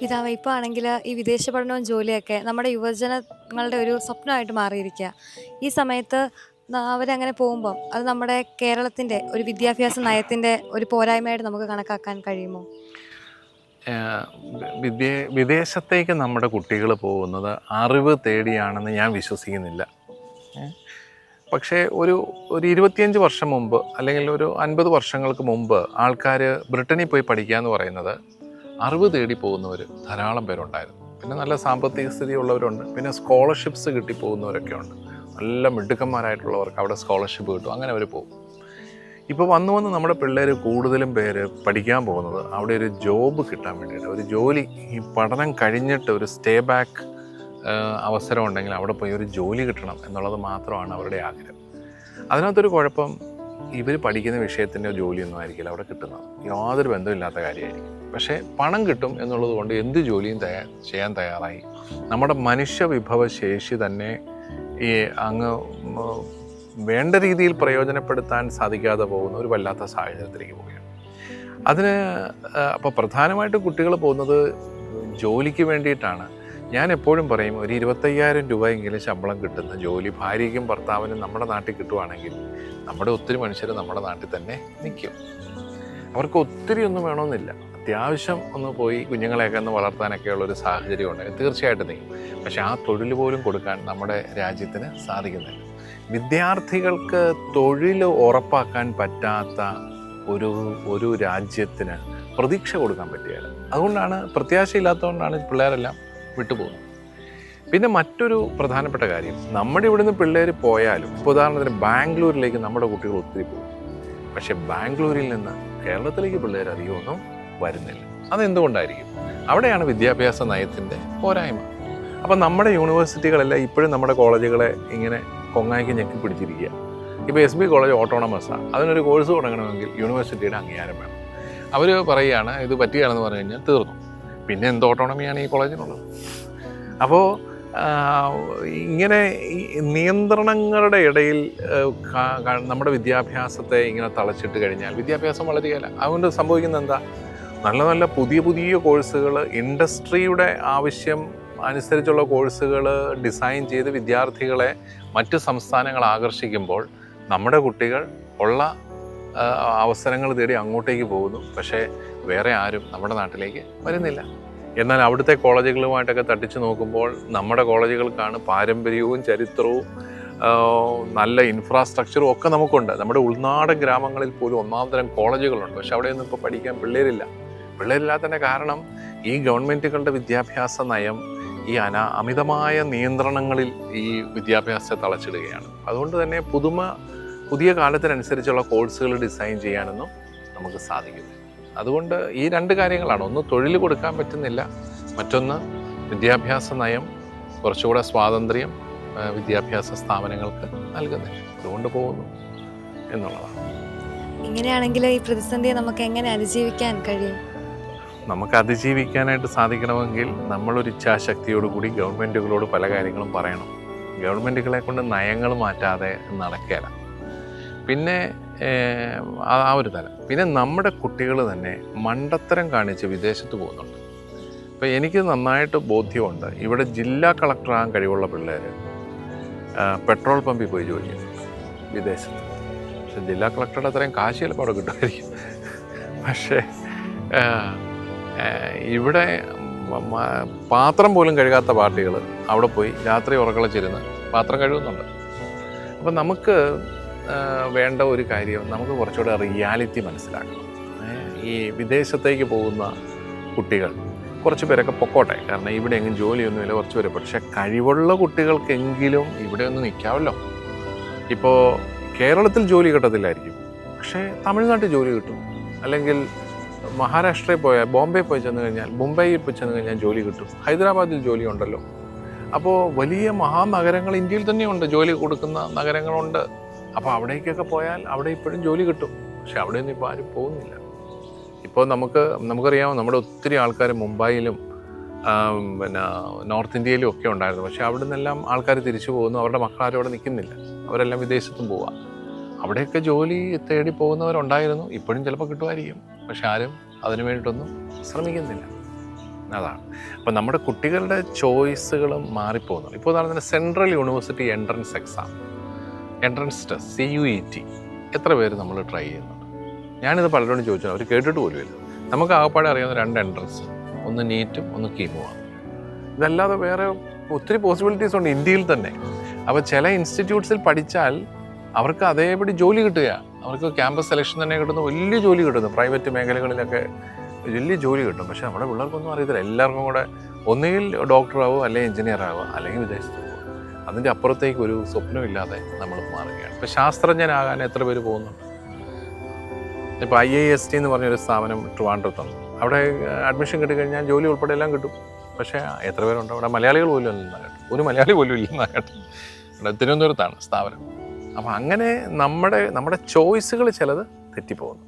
പിതാവ് ഇപ്പോൾ ആണെങ്കിൽ ഈ വിദേശ പഠനവും ജോലിയൊക്കെ നമ്മുടെ യുവജനങ്ങളുടെ ഒരു സ്വപ്നമായിട്ട് മാറിയിരിക്കുക ഈ സമയത്ത് അവരങ്ങനെ പോകുമ്പം അത് നമ്മുടെ കേരളത്തിന്റെ ഒരു വിദ്യാഭ്യാസ നയത്തിന്റെ ഒരു പോരായ്മയായിട്ട് നമുക്ക് കണക്കാക്കാൻ കഴിയുമോ? വിദ്യ വിദേശത്തേക്ക് നമ്മുടെ കുട്ടികൾ പോകുന്നത് അറിവ് തേടിയാണെന്ന് ഞാൻ വിശ്വസിക്കുന്നില്ല. പക്ഷേ ഒരു ഒരു ഇരുപത്തിയഞ്ച് വർഷം മുമ്പ് അല്ലെങ്കിൽ ഒരു അൻപത് വർഷങ്ങൾക്ക് മുമ്പ് ആൾക്കാർ ബ്രിട്ടനിൽ പോയി പഠിക്കുക എന്ന് പറയുന്നത് അറിവ് തേടി പോകുന്നവർ ധാരാളം പേരുണ്ടായിരുന്നു. പിന്നെ നല്ല സാമ്പത്തിക സ്ഥിതി ഉള്ളവരുണ്ട് പിന്നെ സ്കോളർഷിപ്സ് കിട്ടി പോകുന്നവരൊക്കെ ഉണ്ട്. നല്ല മിടുക്കന്മാരായിട്ടുള്ളവർക്ക് അവിടെ സ്കോളർഷിപ്പ് കിട്ടും. അങ്ങനെ അവർ പോകും. ഇപ്പോൾ വന്നു വന്ന് നമ്മുടെ പിള്ളേർ കൂടുതലും പേര് പഠിക്കാൻ പോകുന്നത് അവിടെ ഒരു ജോബ് കിട്ടാൻ വേണ്ടിയിട്ട്. ഒരു ജോലി ഈ പഠനം കഴിഞ്ഞിട്ട് ഒരു സ്റ്റേ ബാക്ക് അവസരം ഉണ്ടെങ്കിൽ അവിടെ പോയി ഒരു ജോലി കിട്ടണം എന്നുള്ളത് മാത്രമാണ് അവരുടെ ആഗ്രഹം. അതിനകത്തൊരു കുഴപ്പം ഇവർ പഠിക്കുന്ന വിഷയത്തിന്റെ ജോലിയൊന്നും ആയിരിക്കില്ല അവിടെ കിട്ടുന്നത് യാതൊരു ബന്ധമില്ലാത്ത കാര്യമായിരിക്കും. പക്ഷേ പണം കിട്ടും എന്നുള്ളത് കൊണ്ട് എന്ത് ജോലിയും തയ്യാ ചെയ്യാൻ തയ്യാറായി. നമ്മുടെ മനുഷ്യ വിഭവശേഷി തന്നെ ഈ അങ്ങ് വേണ്ട രീതിയിൽ പ്രയോജനപ്പെടുത്താൻ സാധിക്കാതെ പോകുന്ന ഒരു വല്ലാത്ത സാഹചര്യത്തിലേക്ക് പോവുകയാണ്. അതിന് അപ്പോൾ പ്രധാനമായിട്ടും കുട്ടികൾ പോകുന്നത് ജോലിക്ക് വേണ്ടിയിട്ടാണ്. ഞാൻ എപ്പോഴും പറയും ഒരു ഇരുപത്തയ്യായിരം രൂപയെങ്കിലും ശമ്പളം കിട്ടുന്ന ജോലി ഭാര്യയ്ക്കും ഭർത്താവിനും നമ്മുടെ നാട്ടിൽ കിട്ടുവാണെങ്കിൽ നമ്മുടെ ഒത്തിരി മനുഷ്യർ നമ്മുടെ നാട്ടിൽ തന്നെ നിൽക്കും. അവർക്ക് ഒത്തിരി ഒന്നും വേണമെന്നില്ല. അത്യാവശ്യം ഒന്ന് പോയി കുഞ്ഞുങ്ങളെയൊക്കെ ഒന്ന് വളർത്താനൊക്കെ ഉള്ള ഒരു സാഹചര്യം ഉണ്ടെങ്കിൽ തീർച്ചയായിട്ടും നീക്കും പക്ഷെ ആ തൊഴിൽ പോലും കൊടുക്കാൻ നമ്മുടെ രാജ്യത്തിന് സാധിക്കുന്നില്ല. വിദ്യാർത്ഥികൾക്ക് തൊഴിൽ ഉറപ്പാക്കാൻ പറ്റാത്ത ഒരു ഒരു രാജ്യത്തിന് പ്രതീക്ഷ കൊടുക്കാൻ പറ്റുകയില്ല. അതുകൊണ്ടാണ് പ്രത്യാശയില്ലാത്തതുകൊണ്ടാണ് പിള്ളേരെല്ലാം വിട്ടുപോകുന്നത് പിന്നെ മറ്റൊരു പ്രധാനപ്പെട്ട കാര്യം നമ്മുടെ ഇവിടുന്ന് പിള്ളേർ പോയാലും ഇപ്പോൾ ഉദാഹരണത്തിന് ബാംഗ്ലൂരിലേക്ക് നമ്മുടെ കുട്ടികൾ ഒത്തിരി പോകും. പക്ഷേ ബാംഗ്ലൂരിൽ നിന്ന് കേരളത്തിലേക്ക് പിള്ളേർ അധികമൊന്നും വരുന്നില്ല. അതെന്തുകൊണ്ടായിരിക്കും? അവിടെയാണ് വിദ്യാഭ്യാസ നയത്തിന്റെ പോരായ്മ. അപ്പം നമ്മുടെ യൂണിവേഴ്സിറ്റികളെല്ലാം ഇപ്പോഴും നമ്മുടെ കോളേജുകളെ ഇങ്ങനെ കൊങ്ങായ്ക്ക് ഞെക്കി പിടിച്ചിരിക്കുക. ഇപ്പോൾ എസ് ബി കോളേജ് ഓട്ടോണമസാണ് അതിനൊരു കോഴ്സ് തുടങ്ങണമെങ്കിൽ യൂണിവേഴ്സിറ്റിയുടെ അംഗീകാരം വേണം. അവർ പറയുകയാണ് ഇത് പറ്റുകയാണെന്ന് പറഞ്ഞു കഴിഞ്ഞാൽ തീർന്നു. പിന്നെ എന്ത് ഓട്ടോണമിയാണ് ഈ കോളേജിനുള്ളത്? അപ്പോൾ ഇങ്ങനെ നിയന്ത്രണങ്ങളുടെ ഇടയിൽ നമ്മുടെ വിദ്യാഭ്യാസത്തെ ഇങ്ങനെ തളച്ചിട്ട് കഴിഞ്ഞാൽ വിദ്യാഭ്യാസം വളരുകയില്ല അതുകൊണ്ട് സംഭവിക്കുന്നത് എന്താ? നല്ല നല്ല പുതിയ പുതിയ കോഴ്സുകൾ ഇൻഡസ്ട്രിയുടെ ആവശ്യം അനുസരിച്ചുള്ള കോഴ്സുകൾ ഡിസൈൻ ചെയ്ത് വിദ്യാർത്ഥികളെ മറ്റ് സംസ്ഥാനങ്ങൾ ആകർഷിക്കുമ്പോൾ നമ്മുടെ കുട്ടികൾ ഉള്ള അവസരങ്ങൾ തേടി അങ്ങോട്ടേക്ക് പോകുന്നു. പക്ഷേ വേറെ ആരും നമ്മുടെ നാട്ടിലേക്ക് വരുന്നില്ല. എന്നാൽ അവിടുത്തെ കോളേജുകളുമായിട്ടൊക്കെ തട്ടിച്ചു നോക്കുമ്പോൾ നമ്മുടെ കോളേജുകൾക്കാണ് പാരമ്പര്യവും ചരിത്രവും നല്ല ഇൻഫ്രാസ്ട്രക്ചറും ഒക്കെ നമുക്കുണ്ട്. നമ്മുടെ ഉൾനാടൻ ഗ്രാമങ്ങളിൽ പോലും ഒന്നാം തരം കോളേജുകളുണ്ട്. പക്ഷെ അവിടെയൊന്നും ഇപ്പോൾ പഠിക്കാൻ പിള്ളേരില്ല. പിള്ളേരില്ലാത്തതിന്റെ കാരണം ഈ ഗവൺമെന്റുകളുടെ വിദ്യാഭ്യാസ നയം ഈ അന അമിതമായ നിയന്ത്രണങ്ങളിൽ ഈ വിദ്യാഭ്യാസത്തെ തളച്ചിടുകയാണ്. അതുകൊണ്ട് തന്നെ പുതുമ പുതിയ കാലത്തിനനുസരിച്ചുള്ള കോഴ്സുകൾ ഡിസൈൻ ചെയ്യാനൊന്നും നമുക്ക് സാധിക്കും അതുകൊണ്ട് ഈ രണ്ട് കാര്യങ്ങളാണ്. ഒന്ന് തൊഴിൽ കൊടുക്കാൻ പറ്റുന്നില്ല. മറ്റൊന്ന് വിദ്യാഭ്യാസ നയം കുറച്ചുകൂടെ സ്വാതന്ത്ര്യം വിദ്യാഭ്യാസ സ്ഥാപനങ്ങൾക്ക് നൽകുന്നില്ല. അതുകൊണ്ട് പോകുന്നു എന്നുള്ളതാണ്. ഇങ്ങനെയാണെങ്കിൽ ഈ പ്രതിസന്ധിയെ നമുക്ക് എങ്ങനെ അതിജീവിക്കാൻ കഴിയും? നമുക്ക് അതിജീവിക്കാനായിട്ട് സാധിക്കണമെങ്കിൽ നമ്മളൊരു ഇച്ഛാശക്തിയോടുകൂടി ഗവൺമെന്റുകളോട് പല കാര്യങ്ങളും പറയണം. ഗവൺമെന്റുകളെ കൊണ്ട് നയങ്ങൾ മാറ്റാതെ നടക്കുകയില്ല പിന്നെ ആ ഒരു തലം. പിന്നെ നമ്മുടെ കുട്ടികൾ തന്നെ മണ്ടത്തരം കാണിച്ച് വിദേശത്ത് പോകുന്നുണ്ട്. അപ്പോൾ എനിക്ക് നന്നായിട്ട് ബോധ്യമുണ്ട്. ഇവിടെ ജില്ലാ കളക്ടറാകാൻ കഴിവുള്ള പിള്ളേർ പെട്രോൾ പമ്പിൽ പോയി ജോലി ചെയ്യും വിദേശത്ത്. പക്ഷെ ജില്ലാ കളക്ടറുടെ അത്രയും കാശ് ചിലപ്പോൾ അവിടെ കിട്ടുമായിരിക്കും. പക്ഷേ ഇവിടെ പാത്രം പോലും കഴുകാത്ത പാർട്ടികൾ അവിടെ പോയി രാത്രി ഉറക്കളച്ചിരുന്ന് പാത്രം കഴുകുന്നുണ്ട്. അപ്പം നമുക്ക് വേണ്ട ഒരു കാര്യം നമുക്ക് കുറച്ചുകൂടെ റിയാലിറ്റി മനസ്സിലാക്കണം. ഈ വിദേശത്തേക്ക് പോകുന്ന കുട്ടികൾ കുറച്ച് പേരൊക്കെ പൊക്കോട്ടെ കാരണം ഇവിടെ എങ്ങും ജോലിയൊന്നുമില്ല കുറച്ച് പേര്. പക്ഷേ കഴിവുള്ള കുട്ടികൾക്കെങ്കിലും ഇവിടെ ഒന്ന് നിൽക്കാമല്ലോ ഇപ്പോൾ കേരളത്തിൽ ജോലി കിട്ടത്തില്ലായിരിക്കും. പക്ഷേ തമിഴ്നാട്ടിൽ ജോലി കിട്ടും. അല്ലെങ്കിൽ മഹാരാഷ്ട്രയിൽ പോയാൽ ബോംബെ പോയി ചെന്ന് കഴിഞ്ഞാൽ മുംബൈയിൽ പോയി ചെന്ന് കഴിഞ്ഞാൽ ജോലി കിട്ടും. ഹൈദരാബാദിൽ ജോലി ഉണ്ടല്ലോ. അപ്പോൾ വലിയ മഹാനഗരങ്ങൾ ഇന്ത്യയിൽ തന്നെയുണ്ട്. ജോലി കൊടുക്കുന്ന നഗരങ്ങളുണ്ട്. അപ്പോൾ അവിടേക്കൊക്കെ പോയാൽ അവിടെ ഇപ്പോഴും ജോലി കിട്ടും. പക്ഷെ അവിടെയൊന്നും ഇപ്പോൾ ആരും പോകുന്നില്ല. ഇപ്പോൾ നമുക്ക് നമുക്കറിയാമോ നമ്മുടെ ഒത്തിരി ആൾക്കാർ മുംബൈയിലും പിന്നെ നോർത്ത് ഇന്ത്യയിലും ഒക്കെ ഉണ്ടായിരുന്നു. പക്ഷേ അവിടെ നിന്നെല്ലാം ആൾക്കാർ തിരിച്ചു പോകുന്നു. അവരുടെ മക്കളാരും അവിടെ നിൽക്കുന്നില്ല. അവരെല്ലാം വിദേശത്തും പോവുക അവിടെയൊക്കെ ജോലി തേടി പോകുന്നവരുണ്ടായിരുന്നു. ഇപ്പോഴും ചിലപ്പോൾ കിട്ടുമായിരിക്കും. പക്ഷെ ആരും അതിനു വേണ്ടിയിട്ടൊന്നും ശ്രമിക്കുന്നില്ല. അതാണ്. അപ്പം നമ്മുടെ കുട്ടികളുടെ ചോയ്സുകളും മാറിപ്പോകുന്നു. ഇപ്പോൾ ഉദാഹരണത്തിന് central university entrance exam. Entrance test C U E T എത്ര പേര് നമ്മൾ ട്രൈ ചെയ്യുന്നുണ്ട്? ഞാനിത് പലരോടും ചോദിച്ചു അവർ കേട്ടിട്ട് പോലുമില്ല. നമുക്ക് ആകപ്പാടെ അറിയാവുന്ന രണ്ട് എൻട്രൻസ് ഒന്ന് നീറ്റും ഒന്ന് കീമുമാണ് ഇതല്ലാതെ വേറെ ഒത്തിരി പോസിബിലിറ്റീസ് ഉണ്ട് ഇന്ത്യയിൽ തന്നെ. അപ്പോൾ ചില ഇൻസ്റ്റിറ്റ്യൂട്ട്സിൽ പഠിച്ചാൽ അവർക്ക് അതേപടി ജോലി കിട്ടുക. അവർക്ക് ക്യാമ്പസ് സെലക്ഷൻ തന്നെ കിട്ടുന്ന വലിയ ജോലി കിട്ടുന്നു. പ്രൈവറ്റ് മേഖലകളിലൊക്കെ വലിയ ജോലി കിട്ടും. പക്ഷേ നമ്മുടെ പിള്ളേർക്കൊന്നും അറിയത്തില്ല. എല്ലാവർക്കും കൂടെ ഒന്നുകിൽ ഡോക്ടറാവോ അല്ലെങ്കിൽ എഞ്ചിനീയർ ആവുക അല്ലെങ്കിൽ വിദേശത്ത് അതിന്റെ അപ്പുറത്തേക്ക് ഒരു സ്വപ്നമില്ലാതെ നമ്മൾ മാറുകയാണ്. ഇപ്പോൾ ശാസ്ത്രജ്ഞനാകാൻ എത്ര പേര് പോകുന്നുണ്ട് ഇപ്പോൾ ഐ ഐ എസ് ടി എന്ന് പറഞ്ഞൊരു സ്ഥാപനം ട്രിവാൻഡ്രത്തുണ്ട്. അവിടെ അഡ്മിഷൻ കിട്ടിക്കഴിഞ്ഞാൽ ജോലി ഉൾപ്പെടെ എല്ലാം കിട്ടും. പക്ഷേ എത്ര പേരുണ്ട്? അവിടെ മലയാളികൾ പോലും ഇല്ലെന്നാ കേട്ടോ ഒരു മലയാളി പോലും ഇല്ലെന്നാ കേട്ടോ ഇവിടെ തിരുവനന്തപുരത്താണ് സ്ഥാപനം. അപ്പം അങ്ങനെ നമ്മുടെ നമ്മുടെ ചോയ്സുകൾ ചിലത് തെറ്റിപ്പോകുന്നു.